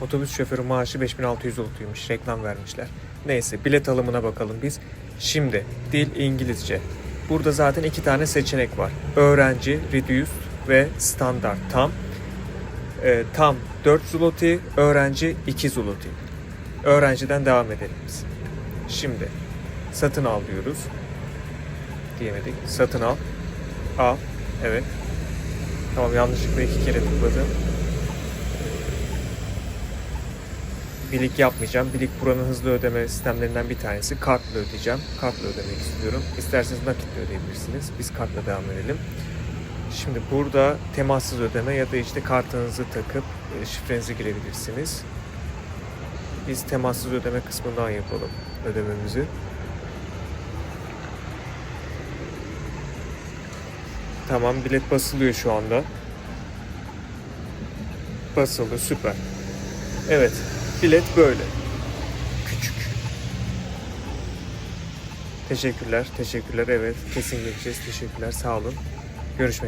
Otobüs şoförü maaşı 5600 zlotuymuş. Reklam vermişler. Neyse bilet alımına bakalım biz. Şimdi dil İngilizce. Burada zaten iki tane seçenek var. Öğrenci, reduced ve standart tam. Ee, tam 4 zloty, öğrenci 2 zloty. Öğrenciden devam edelim biz. Şimdi satın al diyoruz. Diyemedik. Satın al. Al. Evet. Tamam yanlışlıkla iki kere tıkladım. Bilik yapmayacağım. Bilik buranın hızlı ödeme sistemlerinden bir tanesi. Kartla ödeyeceğim. Kartla ödemek istiyorum. İsterseniz nakitle ödeyebilirsiniz. Biz kartla devam edelim. Şimdi burada temassız ödeme ya da işte kartınızı takıp e, şifrenizi girebilirsiniz. Biz temassız ödeme kısmından yapalım ödememizi. Tamam bilet basılıyor şu anda. Basıldı süper. Evet bilet böyle. Küçük. Teşekkürler, teşekkürler. Evet kesin geçeceğiz. Teşekkürler, sağ olun. Görüşmek